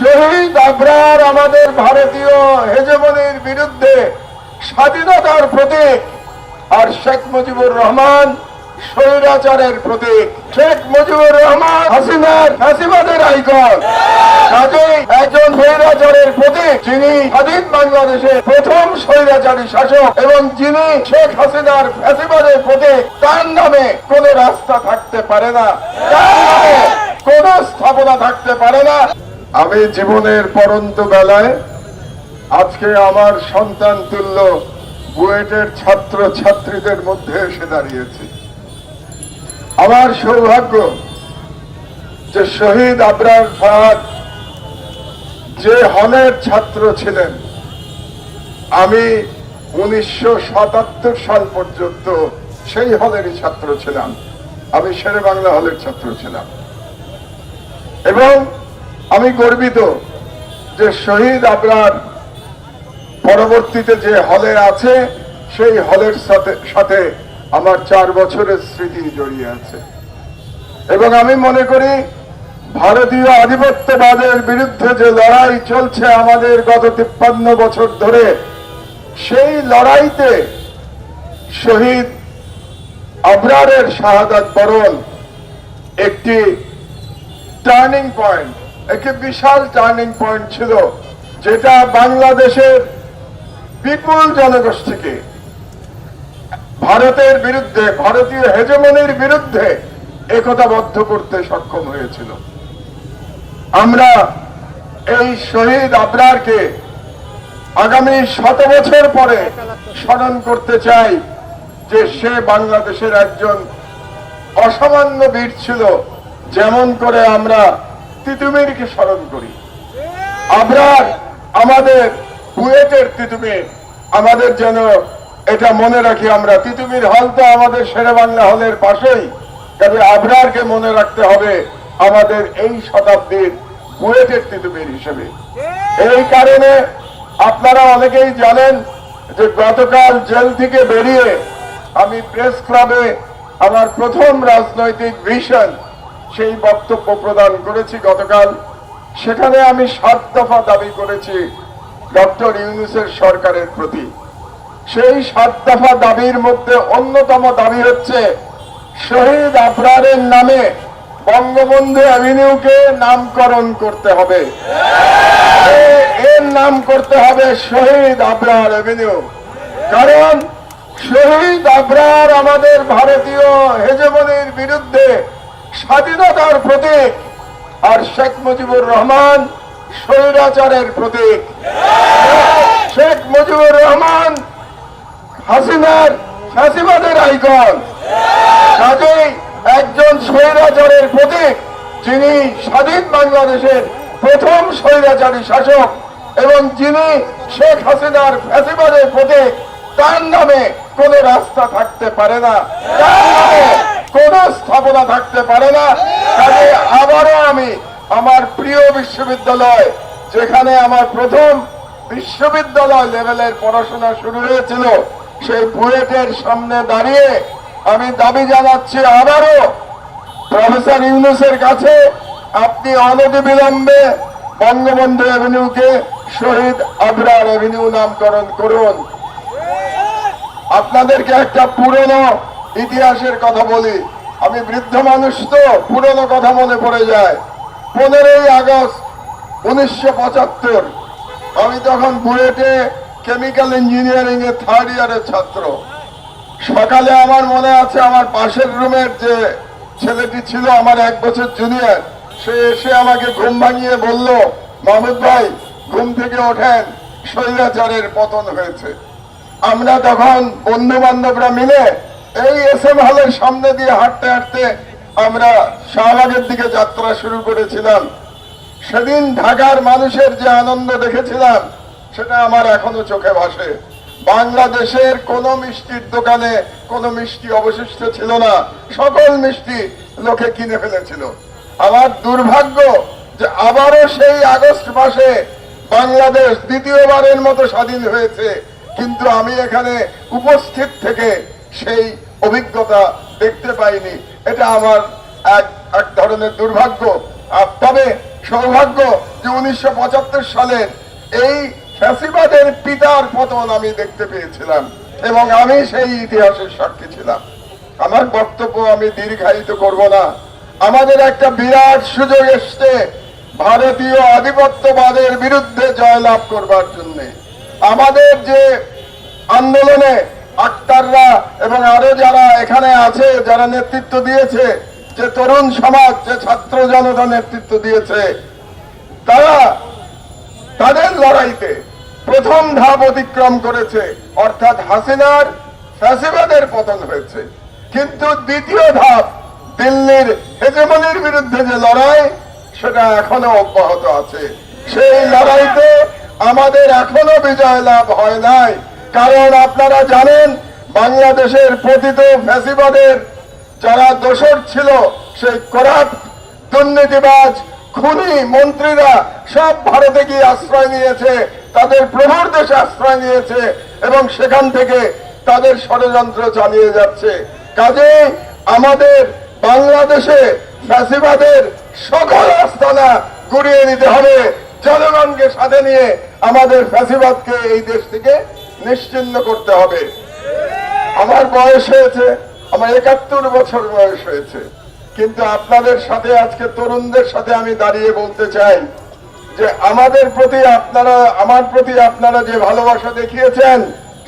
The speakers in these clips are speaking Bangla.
শহীদ আবরার আমাদের ভারতীয় হেজমনির বিরুদ্ধে স্বাধীনতার প্রতীক আর শেখ মুজিবুর রহমান স্বৈরাচারের প্রতীক। শেখ মুজিবুর রহমান হাসিনার ফাঁসিবাদের আইকন। কাজেই একজন স্বৈরাচারের প্রতীক, যিনি স্বাধীন বাংলাদেশের প্রথম স্বৈরাচারী শাসক এবং যিনি শেখ হাসিনার ফাঁসিবাদের প্রতীক, তার নামে কোন রাস্তা থাকতে পারে না। তার নামে কোন স্থাপনা থাকতে পারে না। আমি জীবনের পরন্ত বেলায় আজকে আমার সন্তান তুল্য বুয়েটের ছাত্র ছাত্রীদের মধ্যে এসে দাঁড়িয়েছি। আমার সৌভাগ্য যে শহীদ আবরার ফাহাদ যে হলের ছাত্র ছিলেন, আমি উনিশশো সাতাত্তর সাল পর্যন্ত সেই হলেরই ছাত্র ছিলাম। আমি শেরে বাংলা হলের ছাত্র ছিলাম। এবং আমি গর্বিত যে শহীদ আবরার পরবর্তীতে যে হলে আছে, সেই হলের সাথে সাথে আমার চার বছরের স্মৃতি জড়িয়ে আছে। এবং আমি মনে করি ভারতীয় আধিপত্যবাদের বিরুদ্ধে যে লড়াই চলছে আমাদের গত তিপ্পান্ন বছর ধরে, সেই লড়াইতে শহীদ আবরারের শাহাদাত বরণ একটি টার্নিং পয়েন্ট একটি বিশাল টার্নিং পয়েন্ট ছিল, যেটা বাংলাদেশের বিপুল জনগোষ্ঠীকে, ভারতের বিরুদ্ধে, ভারতীয় হেজমনির বিরুদ্ধে একতাবদ্ধ করতে সক্ষম হয়েছিল। আমরা এই শহীদ আবরারকে আগামী শত বছর পরে স্মরণ করতে চাই যে সে বাংলাদেশের একজন অসামান্য বীর ছিল, যেমন করে আমরা তিতুমিরকে স্মরণ করি। আবরার আমাদের বুয়েটের তিতুমির, আমাদের যেন এটা মনে রাখি আমরা। তিতুমির হল তো আমাদের শেরে বাংলা হলের পাশেই। তবে আবরারকে মনে রাখতে হবে আমাদের এই শতাব্দীর বুয়েটের তিতুমির হিসেবে। এই কারণে আপনারা অনেকেই জানেন যে গতকাল জেল থেকে বেরিয়ে আমি প্রেস ক্লাবে আমার প্রথম রাজনৈতিক ভিশন সেই বক্তব্য প্রদান করেছি গতকাল। সেখানে আমি সাত দফা দাবি করেছি ডক্টর ইউনুসের সরকারের প্রতি। সেই সাত দফা দাবির মধ্যে অন্যতম দাবি হচ্ছে, শহীদ আফরারের নামে বঙ্গবন্ধু অ্যাভিনিউকে নামকরণ করতে হবে। এর নাম করতে হবে শহীদ আবরার অ্যাভিনিউ। কারণ শহীদ আবরার আমাদের ভারতীয় হেজমনির বিরুদ্ধে স্বাধীনতার প্রতীক আর শেখ মুজিবুর রহমান স্বৈরাচারের প্রতীক। শেখ মুজিবুর রহমান হাসিনার ফাঁসিবাদের আইকন। কাজেই একজন স্বৈরাচারের প্রতীক, যিনি স্বাধীন বাংলাদেশের প্রথম স্বৈরাচারী শাসক এবং যিনি শেখ হাসিনার ফ্যাসিবাদের প্রতীক, তার নামে কোন রাস্তা থাকতে পারে না। তার নামে কোন স্থাপনা থাকতে পারে না। কাজে আবারও আমি আমার প্রিয় বিশ্ববিদ্যালয়, যেখানে আমার প্রথম বিশ্ববিদ্যালয় লেভেলের পড়াশোনা শুরু হয়েছিল, সেই বুয়েটের সামনে দাঁড়িয়ে আমি দাবি জানাচ্ছি আবারও প্রফেসর ইউনুসের কাছে, আপনি অনতি বিলম্বে বঙ্গবন্ধু অ্যাভিনিউকে শহীদ আবরার অ্যাভিনিউ নামকরণ করুন। আপনাদেরকে একটা পুরনো ইতিহাসের কথা বলি, আমি বৃদ্ধ মানুষ তো, পুরনো কথা মনে পড়ে যায়। পনেরোই আগস্ট উনিশশো পঁচাত্তর, আমি তখন বুয়েটে কেমিক্যাল ইঞ্জিনিয়ারিং এর থার্ড ইয়ারের ছাত্র। সকালে আমার মনে আছে আমার পাশের রুমের যে ছেলেটি ছিল, আমার এক বছর জুনিয়র সে এসে আমাকে ঘুম ভাঙিয়ে বলল, মাহমুদ ভাই, ঘুম থেকে ওঠেন, স্বৈরাচারের পতন হয়েছে। আমরা তখন বন্ধু বান্ধবরা মিলে এই এস এম হলের সামনে দিয়ে হাঁটতে হাঁটতে আমরা শাহবাগের দিকে যাত্রা শুরু করেছিলাম। সেদিন ঢাকার মানুষের যে আনন্দ দেখেছিলাম, সেটা আমার এখনও চোখে ভাসে। বাংলাদেশের কোন মিষ্টির দোকানে কোন মিষ্টি অবশিষ্ট ছিল না। সকল মিষ্টি লোকে কিনে ফেলেছিল। আমার দুর্ভাগ্য যে আবারও সেই আগস্ট মাসে বাংলাদেশ দ্বিতীয়বারের মতো স্বাধীন হয়েছে। কিন্তু আমি এখানে উপস্থিত থেকে সেই অভিজ্ঞতা দেখতে পাইনি। এটা আমার এক এক ধরনের দুর্ভাগ্য। আর তবে সৌভাগ্য যে উনিশশো সালের এই ফ্যাসিবাদের পিতার পতন আমি দেখতে পেয়েছিলাম এবং আমি সেই ইতিহাসের সাক্ষী ছিলাম। আমার বক্তব্য আমি দীর্ঘায়িত করব না। আমাদের একটা বিরাট সুযোগ এসছে ভারতীয় আধিপত্যবাদের বিরুদ্ধে জয়লাভ করবার জন্য। আমাদের যে আন্দোলনে আক্তাররা এবং আরও যারা এখানে আছে, যারা নেতৃত্ব দিয়েছে, যে তরুণ সমাজ, যে ছাত্র জনতা নেতৃত্ব দিয়েছে, তারা তাদের লড়াইতে প্রথম ধাপ অতিক্রম করেছে। অর্থাৎ হাসিনার ফ্যাসিবাদের পতন হয়েছে। কিন্তু দ্বিতীয় ধাপ, দিল্লির হেজেমনির বিরুদ্ধে যে লড়াই, সেটা এখনও অব্যাহত আছে। সেই লড়াইতে আমাদের এখনও বিজয় লাভ হয় নাই। কারণ আপনারা জানেন, বাংলাদেশের পতিত ফ্যাসিবাদের যারা দোষর ছিল, সেই করাপ্ট দুর্নীতিবাজ, খুনি মন্ত্রীরা সব ভারতে গিয়ে আশ্রয় নিয়েছে, তাদের প্রভুর দেশে আশ্রয় নিয়েছে এবং সেখান থেকে তাদের ষড়যন্ত্র চালিয়ে যাচ্ছে। কাজে আমাদের বাংলাদেশে ফ্যাসিবাদের সকল আস্তানা গুড়িয়ে নিতে হবে। জনগণকে সাথে নিয়ে আমাদের ফ্যাসিবাদকে এই দেশ থেকে নিশ্চিন্ন করতে হবে। আমার বয়স হয়েছে, আমার একাত্তর বছর বয়স হয়েছে। কিন্তু আপনাদের সাথে আজকে তরুণদের সাথে আমি দাঁড়িয়ে বলতে চাই যে আমাদের প্রতি আপনারা, আমার প্রতি আপনারা যে ভালোবাসা দেখিয়েছেন,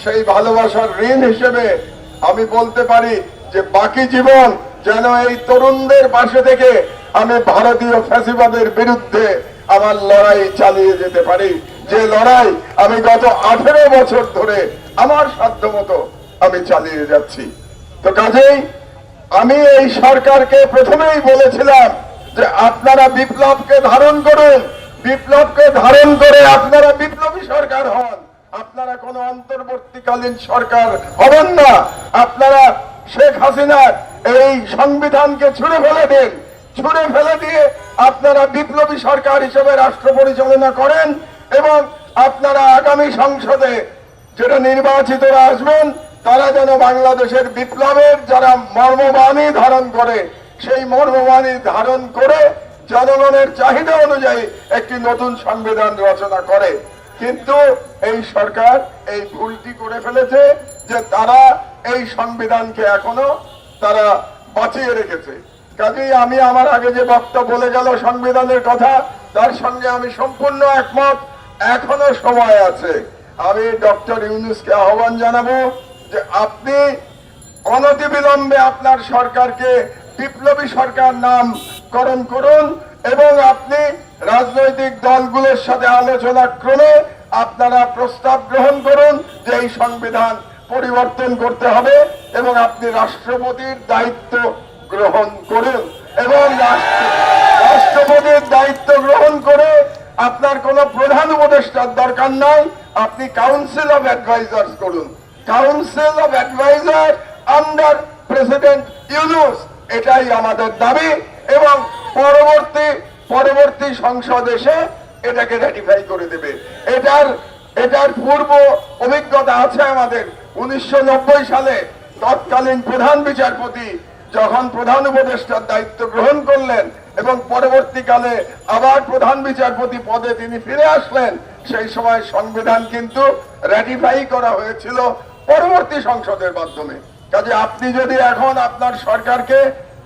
সেই ভালোবাসার ঋণ হিসেবে আমি বলতে পারি যে বাকি জীবন যেন এই তরুণদের পাশে থেকে আমি ভারতীয় ফ্যাসিবাদের বিরুদ্ধে আমার লড়াই চালিয়ে যেতে পারি। যে লড়াই আমি গত আঠেরো বছর ধরে আমার সাধ্য মতো আমি চালিয়ে যাচ্ছি। তো কাজেই আমি এই সরকারকে প্রথমেই বলেছিলাম যে আপনারা বিপ্লবকে ধারণ করুন, বিপ্লবকে ধারণ করে আপনারা বিপ্লবী সরকার হন। আপনারা কোন অন্তর্বর্তীকালীন সরকার হবেন না। আপনারা শেখ হাসিনার এই সংবিধানকে ছুড়ে ফেলে দিন। ছুড়ে ফেলে দিয়ে আপনারা বিপ্লবী সরকার হিসেবে রাষ্ট্র পরিচালনা করেন। এবং আপনারা আগামী সংসদে যেটা নির্বাচিতরা আসবেন, তারা যেন বাংলাদেশের বিপ্লবের যারা মর্মবাণী ধারণ করে, সেই মর্মবাণী ধারণ করে জনগণের চাহিদা অনুযায়ী একটি নতুন সংবিধান রচনা করে। কিন্তু এই সরকার এই ভুলটি করে ফেলেছে যে তারা এই সংবিধানকে এখনও তারা বাঁচিয়ে রেখেছে। কাজেই আমি আমার আগে যে বক্তব্য বলে গেল সংবিধানের কথা, তার সঙ্গে আমি সম্পূর্ণ একমত এখনও সময় আছে। আমি ডক্টর ইউনুসকে আহ্বান জানাব যে আপনি অনতিবিলম্বে আপনার সরকারকে বিপ্লবী সরকার নামকরণ করুন এবং আপনি রাজনৈতিক দলগুলোর সাথে আলোচনা ক্রমে আপনারা প্রস্তাব গ্রহণ করুন যে এই সংবিধান পরিবর্তন করতে হবে এবং আপনি রাষ্ট্রপতির দায়িত্ব গ্রহণ করুন। এবং রাষ্ট্রপতির দায়িত্ব গ্রহণ করে আপনার কোনো উপদেষ্টার দরকার নাই, আপনি কাউন্সিল অফ অ্যাডভাইজার্স করুন। Council of adviser under president Yunus এটাই আমাদের দাবি এবং পরবর্তী পরবর্তী সংসদ এসে এটাকে রেটিফাই করে দেবে। এটার এটার পূর্ব অভিজ্ঞতা আছে আমাদের। উনিশশো নব্বই সালে তৎকালীন প্রধান বিচারপতি যখন প্রধান উপদেষ্টার দায়িত্ব গ্রহণ করলেন এবং পরবর্তীকালে আবার প্রধান বিচারপতি পদে তিনি ফিরে আসলেন। সেই সময় সংবিধান কিন্তু র্যাটিফাই করা হয়েছিল পরবর্তী সংসদের মাধ্যমে। কাজে আপনি যদি এখন আপনার সরকারকে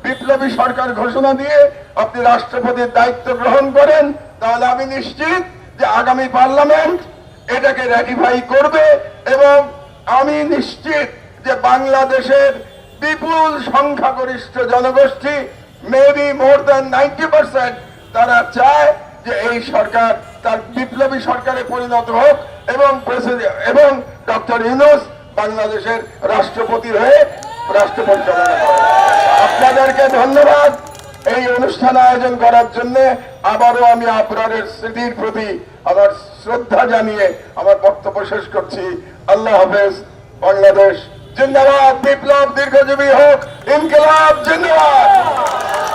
বিপ্লবী সরকার ঘোষণা দিয়ে আপনি রাষ্ট্রপতির দায়িত্ব গ্রহণ করেন, তাহলে আমি নিশ্চিত যে আগামী পার্লামেন্ট এটাকে র্যাটিফাই করবে এবং আমি নিশ্চিত যে বাংলাদেশের বিপুল সংখ্যাগরিষ্ঠ জনগোষ্ঠী maybe more than ninety percent তারা চায় যে এই সরকার তার বিপ্লবী সরকারে পরিণত হোক এবং এবং ডক্টর ইউনুস বাংলাদেশের রাষ্ট্রপতি হয়ে রাষ্ট্র পরিচালনা করে আপনাদেরকে ধন্যবাদ এই অনুষ্ঠান আয়োজন করার জন্য। আবারও আমি আপনাদের স্মৃতির প্রতি আমার শ্রদ্ধা জানিয়ে আমার বক্তব্য শেষ করছি। আল্লাহ হাফেজ, বাংলাদেশ। जिंदाबाद विप्लव दीर्घजीवी हो। इनकलाब जिंदाबाद।